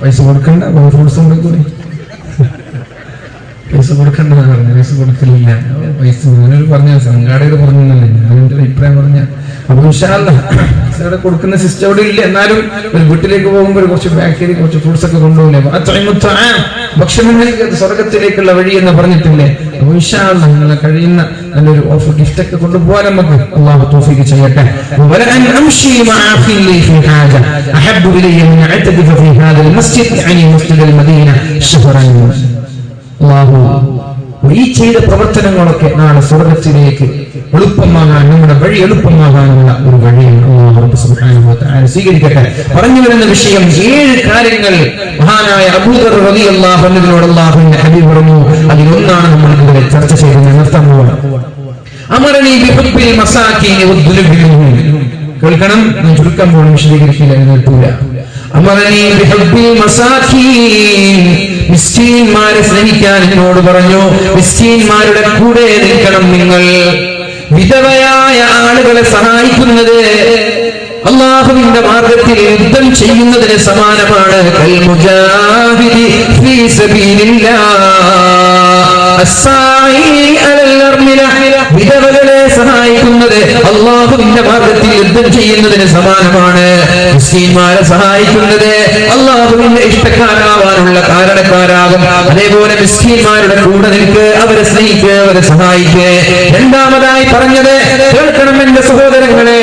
പൈസ കൊടുക്കണ്ട ഫ്രൂട്ട്സ് ഉണ്ടാക്കൂലേ പൈസ കൊടുക്കണ്ടെന്ന് പറഞ്ഞു പൈസ കൊടുക്കലില്ല. പൈസ അങ്ങനൊരു പറഞ്ഞ സംഘാടകർ പറഞ്ഞില്ലേ ഒരു അഭിപ്രായം പറഞ്ഞ. അപ്പൊ വിശാല കൊടുക്കുന്ന സിസ്റ്റം അവിടെ ഇല്ല. എന്നാലും ഒരു വീട്ടിലേക്ക് പോകുമ്പോൾ കുറച്ച് ബാക്കറി കുറച്ച് ഫ്രൂട്ട്സ് ഒക്കെ കൊണ്ടുപോകില്ലേ? ഭക്ഷണം സ്വർഗത്തിലേക്കുള്ള വഴി എന്ന് പറഞ്ഞിട്ടില്ലേ? അപ്പൊ വിശാല നിങ്ങളെ കഴിയുന്ന നല്ലൊരു ഓഫർ ഗിഫ്റ്റ് ഒക്കെ കൊണ്ടുപോകാൻ നമുക്ക് അള്ളാഹു തോഫിക്ക് ചെയ്യട്ടെ ولأن أمشي مع أخي لي في حاجة أحب إلي من أعتكف في هذا المسجد يعني مسجد المدينة شهرا അള്ളാഹു ഈ ചെയ്ത പ്രവർത്തനങ്ങളൊക്കെ നാളെ സ്വർഗത്തിലേക്ക് എളുപ്പമാകാൻ നമ്മുടെ വഴി എളുപ്പമാകാനുള്ള ഒരു വഴിയാണ് സ്വീകരിക്കട്ടെ. പറഞ്ഞു വരുന്ന വിഷയം ഏഴ് കാര്യങ്ങൾ. മഹാനായ അബൂദർ ഹബീബ് പറഞ്ഞു. അതിലൊന്നാണ് നമ്മൾ ഇവിടെ ചർച്ച ചെയ്ത് നിർത്താൻ മസാകീനി കേൾക്കണം? ഞാൻ ചുരുക്കം പോകണം വിശദീകരിക്കില്ല മസാകീൻ മിസ്കീന്മാരെ സ്നേഹിക്കാൻ എന്നോട് പറഞ്ഞു മിസ്കീന്മാരുടെ കൂടെ നിൽക്കണം നിങ്ങൾ. വിധവയായ ആളുകളെ സഹായിക്കുന്നത് അള്ളാഹുവിന്റെ മാർഗത്തിൽ യുദ്ധം ചെയ്യുന്നതിന് സമാനമാണ്. വിധവകളെ സഹായിക്കുന്നത് അള്ളാഹുവിന്റെ മാർഗത്തിൽ യുദ്ധം ചെയ്യുന്നതിന് സമാനമാണ്. മുസ്ലിംമാരെ സഹായിക്കുന്നത് അള്ളാഹുവിന്റെ ഇഷ്ടക്കാരാവാനുള്ള കാരണക്കാരാകും. അതേപോലെ മുസ്ലിംമാരുടെ കൂടെ നിൽക്ക് അവരെ സ്നേഹിക്ക് അവരെ സഹായിക്ക്. രണ്ടാമതായി പറഞ്ഞത് കേൾക്കണം എന്റെ സഹോദരങ്ങളെ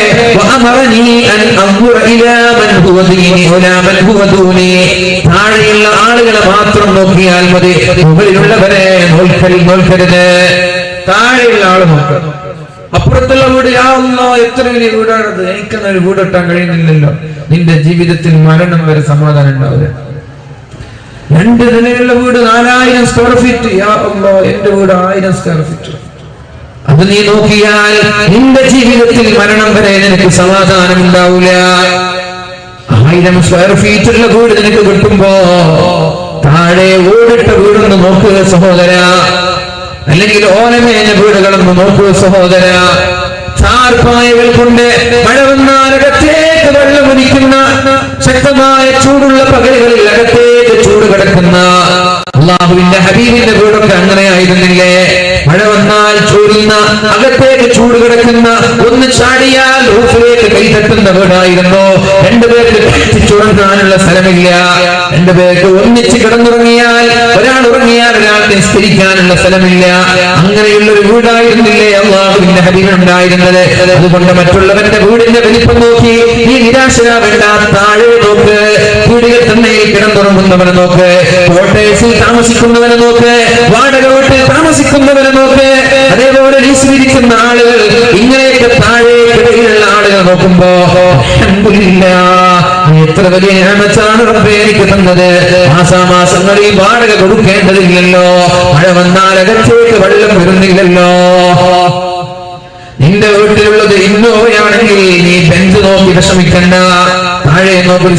താഴെയുള്ള ആളുകളെ മാത്രം നോക്കിയാൽ മതി മുകളിലുള്ളവരെ നോൽക്കൽ നോൽക്കരുത്. താഴെയുള്ള ആൾ നോക്കുക അപ്പുറത്തുള്ള വീട് യാതൊന്നോ എത്ര വലിയ വീടാണത്? എനിക്കൊന്നും ഒരു വീട് ഇട്ടാൻ കഴിയുന്നില്ലല്ലോ. നിന്റെ ജീവിതത്തിൽ മരണം വരെ സമാധാനം ഉണ്ടാവില്ല. രണ്ട് നിലയുള്ള വീട് നാലായിരം സ്ക്വയർ ഫീറ്റ് യാ എന്റെ വീട് ആയിരം സ്ക്വയർ ഫീറ്റ് അത് നീ നോക്കിയാൽ നിന്റെ ജീവിതത്തിൽ മരണം വരെ നിനക്ക് സമാധാനം ഉണ്ടാവില്ല. ആയിരം സ്ക്വയർ ഫീറ്റുള്ള വീട് നിനക്ക് കിട്ടുമ്പോ താഴെ ഓടിട്ട വീടൊന്ന് നോക്കുക സഹോദര. അല്ലെങ്കിൽ ഓലമേഞ്ഞ വീടുകളൊന്ന് നോക്കൂ സഹോദര. ചാർപ്പായകൾ കൊണ്ട് മഴ വന്നാലകത്തേക്ക് വെള്ളം വെള്ളമൊലിക്കുന്ന ശക്തമായ ചൂടുള്ള പകലുകളിൽ അകത്തേക്ക് ചൂട് കിടക്കുന്ന അള്ളാഹുവിന്റെ ഹബീബിന്റെ വീടൊക്കെ അങ്ങനെ അങ്ങനെയായിരുന്നില്ലേ മഴ വന്നാൽ ചൂടുന്ന അകത്തേക്ക് ചൂട് കിടക്കുന്ന ഒന്ന് ചാടിയാൽ റൂഫിലേക്ക് കൈ തട്ടുന്ന വീടായിരുന്നു? രണ്ടുപേർക്ക് കത്തിച്ചുറങ്ങാനുള്ള സ്ഥലമില്ല. രണ്ടുപേർക്ക് ഒന്നിച്ച് കിടന്നുറങ്ങിയാൽ ഒരാൾ ഉറങ്ങിയാൽ ഒരാൾക്ക് നിസ്കരിക്കാനുള്ള സ്ഥലമില്ല. അങ്ങനെയുള്ള ഒരു വീടായിരുന്നില്ലേ അള്ളാഹുവിന്റെ ഹബീബ് ഉണ്ടായിരുന്നത് അതുകൊണ്ട് മറ്റുള്ളവരുടെ വീടിന്റെ വലിപ്പം നോക്കി ഈ നിരാശരാവേണ്ട താഴെ നോക്ക് വീടുകൾ തന്നെ കിടന്നുറങ്ങുന്നവനെ നോക്ക്. താമസിക്കുന്നവനെ നോക്ക് വാടക വീട്ടിൽ താമസിക്കുന്നവരെ നോക്ക്. അതേപോലെ ലീസിലിരിക്കുന്ന ആളുകൾ ഇങ്ങനെയൊക്കെ താഴെ കിടയിലുള്ള ആളുകൾ നോക്കുമ്പോ എത്ര വലിയ ഞാമത്താണ് റബ്ബേ എനിക്ക് തന്നത്. മാസാമാസങ്ങളിൽ വാടക കൊടുക്കേണ്ടതില്ലല്ലോ. മഴ വന്നാൽ അകത്തേക്ക് വെള്ളം വരുന്നില്ലല്ലോ. നിന്റെ വീട്ടിലുള്ളത് ഇന്നോവയാണെങ്കിൽ നീ ബെഞ്ച് നോക്കി വിഷമിക്കണ്ട. താഴെ നോക്കൊരു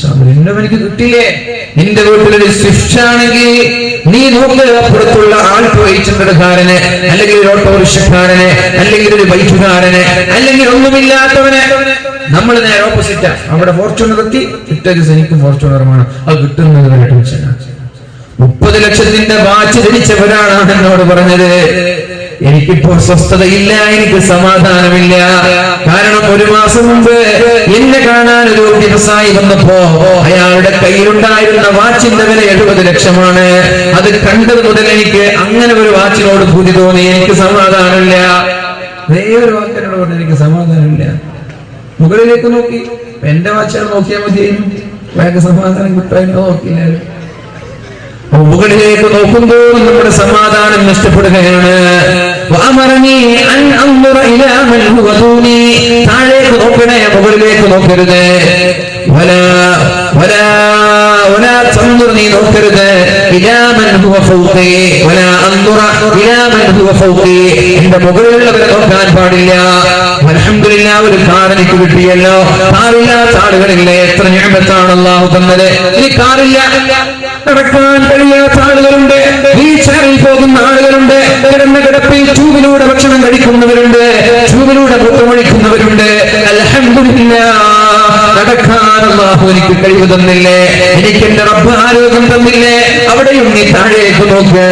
സ്വിഫ്റ്റുകാരനെ എനിക്ക് കിട്ടിയില്ലേ? നിന്റെ വീട്ടിലൊരു സ്വിഫ്റ്റ് നീ നോക്കിയപ്പുറത്തുള്ള ആൾ എയ്റ്റൻഡർക്കാരനെ അല്ലെങ്കിൽ ഒരു ഓട്ടോറിക്ഷക്കാരനെ അല്ലെങ്കിൽ ഒരു ബൈക്കുകാരനെ അല്ലെങ്കിൽ ഒന്നുമില്ലാത്തവനെ. നമ്മൾ നേരെ ഓപ്പോസിറ്റാ അവിടെ ഫോർച്യൂണർ എത്തി കിട്ടരുത് എനിക്കും ഫോർച്യൂണറുമാണ് അത് കിട്ടുന്നത് വരെ മുപ്പത് ലക്ഷത്തിന്റെ വാച്ച് ധരിച്ചവരാണ് എന്നോട് പറഞ്ഞത്. എനിക്കിപ്പോ സ്വസ്ഥതയില്ല എനിക്ക് സമാധാനമില്ല. കാരണം ഒരു മാസം മുമ്പ് എന്നെ കാണാൻ ഒരു വ്യവസായി വന്നപ്പോ അയാളുടെ കയ്യിലുണ്ടായിരുന്ന വാച്ചിന്റെ വില എഴുപത് ലക്ഷമാണ്. അത് കണ്ടത് മുതൽ എനിക്ക് അങ്ങനെ ഒരു വാച്ചിനോട് പൂതി തോന്നി എനിക്ക് സമാധാനമില്ല. വേറൊരു വാക്കിനോട് എനിക്ക് സമാധാനമില്ല. മുകളിലേക്ക് നോക്കി എന്റെ വാച്ചാണ് നോക്കിയാൽ മതി. വേഗം സമാധാനം കിട്ടാൻ നോക്കിയില്ലായിരുന്നു മുകളിലേക്ക് നോക്കുമ്പോൾ നമ്മുടെ സമാധാനം നഷ്ടപ്പെടുകയാണ്. താഴേക്ക് നോക്കണേ മുകളിലേക്ക് നോക്കരുത്. നീ നോക്കരുത്. എന്റെ മുകളിലുള്ളവരെ നോക്കാൻ പാടില്ല. അൽഹംദുലില്ലാ ഒരു കാർ കിട്ടിയല്ലോ. കാറില്ലാത്ത ആളുകളില്ലേ എത്ര ഞാമത്താണ് അള്ളാഹു തന്നത് ഇനി കാറില്ല. നടക്കാൻ കഴിയാത്ത ആളുകളുണ്ട്. വീൽചെയറിൽ പോകുന്ന ആളുകളുണ്ട്. കിടന്ന കിടപ്പിൽ ട്യൂബിലൂടെ ഭക്ഷണം കഴിക്കുന്നവരുണ്ട്. ട്യൂബിലൂടെ മൂത്രമൊഴിക്കുന്നവരുണ്ട് അൽഹംദുലില്ലാ. നടക്കാൻ എനിക്ക് കഴിവ് തന്നില്ലേ? എനിക്ക് എന്റെ റബ്ബ് ആരോഗ്യം തന്നില്ലേ? അവിടെയും നീ താഴേക്ക് നോക്ക്.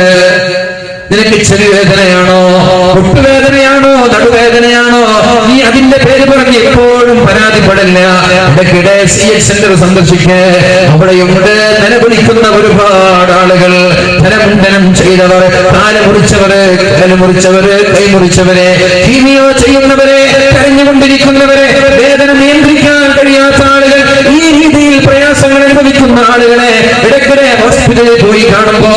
നിനക്ക് ചെവി വേദനയാണോ മുട്ടുവേദനയാണോ? നടുവേദനയാണോ? നീ അതിന്റെ പേര് പറഞ്ഞ് എപ്പോഴും പരാതിപ്പെടില്ല. ഇടയ്ക്കിടെ സി എച്ച് സെന്റർ സന്ദർശിക്കേ. അവിടെയുണ്ട് നിലവിളിക്കുന്ന ഒരുപാട് ആളുകൾ. ധനമുണ്ടനം ചെയ്തവർ കാല മുറിച്ചവര് കാൽ മുറിച്ചവര് കൈ മുറിച്ചവരെ ചെയ്യുന്നവരെ കരഞ്ഞുകൊണ്ടിരിക്കുന്നവരെ വേദന നിയന്ത്രിക്കാൻ കഴിയാത്ത ആളുകൾ ഈ രീതിയിൽ പ്രയാസങ്ങൾ അനുഭവിക്കുന്ന ആളുകളെ ഇടയ്ക്കിടെ ഹോസ്പിറ്റലിൽ പോയി കാണുമ്പോ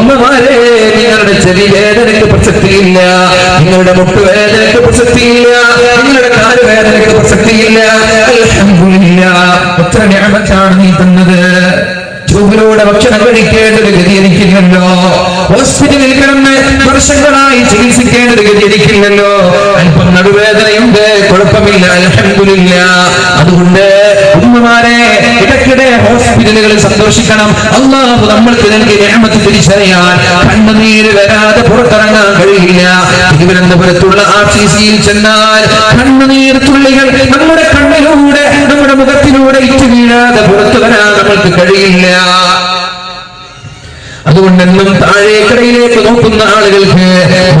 ഉമ്മമാരെ നിങ്ങളുടെ ചെവി വേദനയ്ക്ക് പ്രസക്തിയില്ല. നിങ്ങളുടെ മുട്ടുവേദനയ്ക്ക് പ്രസക്തിയില്ല. നിങ്ങളുടെ കാലുവേദനയ്ക്ക് പ്രസക്തിയില്ല. എത്ര ഞാമത്താണ് നീ തന്നത്. ചൂപിലൂടെ ഭക്ഷണം കഴിക്കേണ്ടത് ഗതിയിരിക്കില്ലല്ലോ ഹോസ്പിറ്റലിൽ കിടന്ന് വർഷങ്ങളായി ചികിത്സിക്കേണ്ട ചികിത്സിക്കേണ്ടത് ഗതിയിരിക്കില്ലല്ലോ അല്പം നടുവേദനയുണ്ട് കുഴപ്പമില്ല. അലഹമില്ല അതുകൊണ്ട് ഉമ്മമാരെ ഹോസ്പിറ്റലുകളിൽ സന്തോഷിക്കണം. അള്ളാഹു നമ്മൾക്ക് നൽകിയ ഞാമത്ത് തിരിച്ചറിയാൻ കണ്ണുനീര് വരാതെ പുറത്തിറങ്ങാൻ കഴിയില്ല. തിരുവനന്തപുരത്തുള്ള ആർ സി സിയിൽ ചെന്നാൽ കണ്ണുനീർ തുള്ളികൾ നമ്മുടെ കണ്ണിലൂടെ നമ്മുടെ മുഖത്തിലൂടെ ഇറ്റ് വീഴാതെ പുറത്തു വരാൻ നമ്മൾക്ക് കഴിയില്ല. അതുകൊണ്ടെന്നും താഴേക്കടയിലേക്ക് നോക്കുന്ന ആളുകൾക്ക്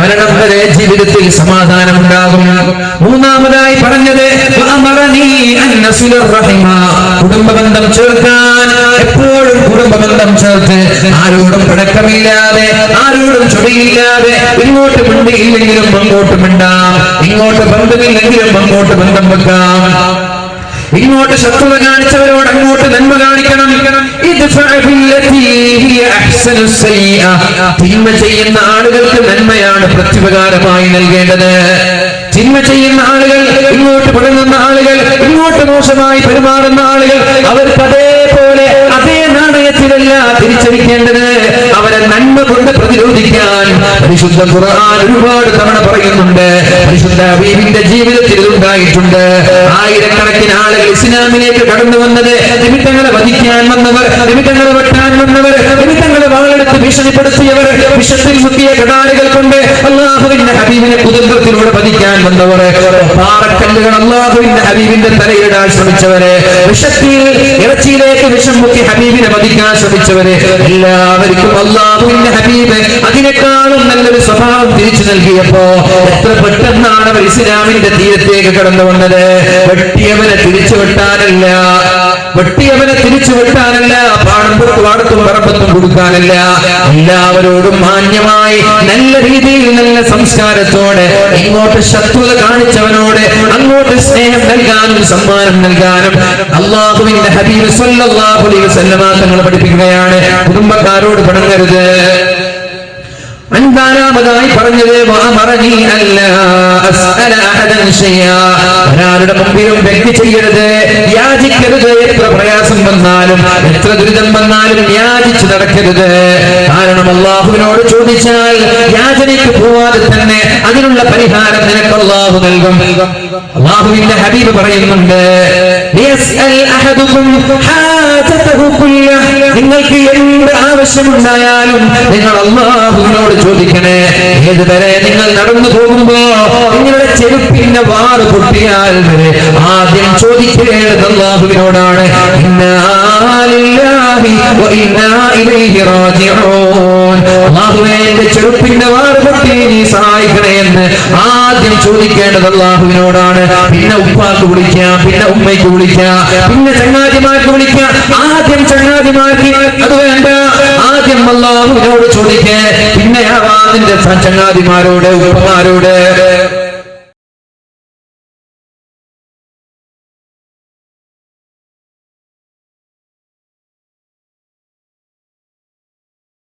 മരണം വരെ ജീവിതത്തിൽ സമാധാനം ഉണ്ടാകും മൂന്നാമതായി പറഞ്ഞത് കുടുംബ ബന്ധം ചേർക്കാൻ എപ്പോഴും കുടുംബ ബന്ധം ചേർത്ത് ആരോടും പിണക്കമില്ലാതെ ആരോടും ചൊടിയില്ലാതെ ഇങ്ങോട്ട് മിണ്ടിയില്ലെങ്കിലും അങ്ങോട്ട് മിണ്ടാം ഇങ്ങോട്ട് ബന്ധമില്ലെങ്കിലും അങ്ങോട്ട് ബന്ധം വെക്കാം. ഇങ്ങോട്ട് ശത്രുത കാണിച്ചവരോട് അങ്ങോട്ട് നന്മ കാണിക്കണം. തിന്മ ചെയ്യുന്ന ആളുകൾക്ക് നന്മയാണ് പ്രത്യുപകാരമായി നൽകേണ്ടത്. തിന്മ ചെയ്യുന്ന ആളുകൾ ഇങ്ങോട്ട് പിണങ്ങുന്ന ആളുകൾ ഇങ്ങോട്ട് മോശമായി പെരുമാറുന്ന ആളുകൾ അവർക്ക് അതേപോലെ അതേ നാണയത്തിലല്ല തിരിച്ചടിക്കേണ്ടത്. നന്മ കൊണ്ട് പ്രതിരോധിക്കാൻ പരിശുദ്ധ ഖുർആൻ ഒരുപാട് തവണ പറയുന്നുണ്ട്. പരിശുദ്ധ ഹബീബിന്റെ ജീവിതത്തിൽ ഉണ്ടായിട്ടുണ്ട് ആയിരക്കണക്കിന് ആളുകൾ ഇസ്ലാമിലേക്ക് കടന്നു വന്നത് നിമിത്തങ്ങളെ വധിക്കാൻ വന്നവർ നിമിത്തങ്ങളെ വെട്ടാൻ വന്നവർ വാളെടുത്ത് ഭീഷണിപ്പെടുത്തിയവർ വിഷത്തിൽ മുക്കിയ കടാലുകൾ കൊണ്ട് അള്ളാഹുവിന്റെ ഹബീബിനെ കുതന്ത്രത്തിലൂടെ പതിക്കാൻ വന്നവർ. പാറക്കല്ലുകൾ അള്ളാഹുവിന്റെ ഹബീബിന്റെ തലയിടാൻ ശ്രമിച്ചവരെ വിഷത്തിൽ ഇറച്ചിയിലേക്ക് വിഷം മുക്കി ഹബീബിനെ പതിക്കാൻ ശ്രമിച്ചവരെ എല്ലാവർക്കും അള്ളാഹുവിന്റെ ഹബീബ് അതിനേക്കാളും നല്ലൊരു സ്വഭാവം തിരിച്ചു നൽകിയപ്പോ എത്ര പെട്ടെന്നാണ് അവർ ഇസ്ലാമിന്റെ തീരത്തേക്ക് കടന്നു വന്നത്. വെട്ടിയവനെ തിരിച്ചു വെട്ടാനല്ല വെട്ടിയവനെ തിരിച്ചു വെട്ടാനല്ല പാടത്തും പാടത്തും പറമ്പത്തും കൊടുക്കാനല്ല എല്ലാവരോടും മാന്യമായി നല്ല രീതിയിൽ നല്ല സംസ്കാരത്തോടെ ഇങ്ങോട്ട് ശത്രുത കാണിച്ചവനോട് അങ്ങോട്ട് സ്നേഹം നൽകാനും സമ്മാനം നൽകാനും അള്ളാഹുവിന്റെ ഹബീബ് സല്ലല്ലാഹു അലൈഹി വസല്ലമ തങ്ങൾ പഠിപ്പിക്കുകയാണ് കുടുംബക്കാരോട് പടങ്ങരുത് അൻപാനാമതായി പറഞ്ഞത് അല്ലാ. ഒരാളുടെ മുമ്പിലും വ്യക്തി ചെയ്യരുത്. യാചിക്കരുത്. എത്ര പ്രയാസം വന്നാലും എത്ര ദുരിതം വന്നാലും യാചിച്ചു നടക്കരുത്. കാരണം അള്ളാഹുവിനോട് ചോദിച്ചാൽ യാചനയ്ക്ക് പോവാതെ തന്നെ അതിനുള്ള പരിഹാരം നിനക്ക് അള്ളാഹു നൽകും. അള്ളാഹുവിന്റെ ഹബീബ് പറയുന്നുണ്ട്. നിങ്ങൾക്ക് എന്ത് ആവശ്യമുണ്ടായാലും നിങ്ങൾ അള്ളാഹുവിനോട് ചോദിക്കണേ. ഏതുവരെ നിങ്ങൾ നടന്നു പോകുമ്പോ നിങ്ങളുടെ ചെരുപ്പിന്റെ വാറ് പൊട്ടിയാൽ വരെ ആദ്യം ചോദിക്കേണ്ടത് അള്ളാഹുവിനോടാണ്. ചെറുപ്പിന്റെ വാറ് നീ സഹായിക്കണേ എന്ന് ആദ്യം ചോദിക്കേണ്ടത് അള്ളാഹുവിനോടാണ്. പിന്നെ ഉപ്പാക്ക് വിളിക്കാം പിന്നെ ഉമ്മയ്ക്ക് വിളിക്കാം പിന്നെ ചങ്ങാതിമാർക്ക് വിളിക്കാം. ആദ്യം ചങ്ങാതിമാർക്ക് അത് വേണ്ട അള്ളാഹുവിനോട് ചോദിക്കേ പിന്നെ നിന്റെ ചങ്ങാതിമാരോട് ഉപ്പമാരോട്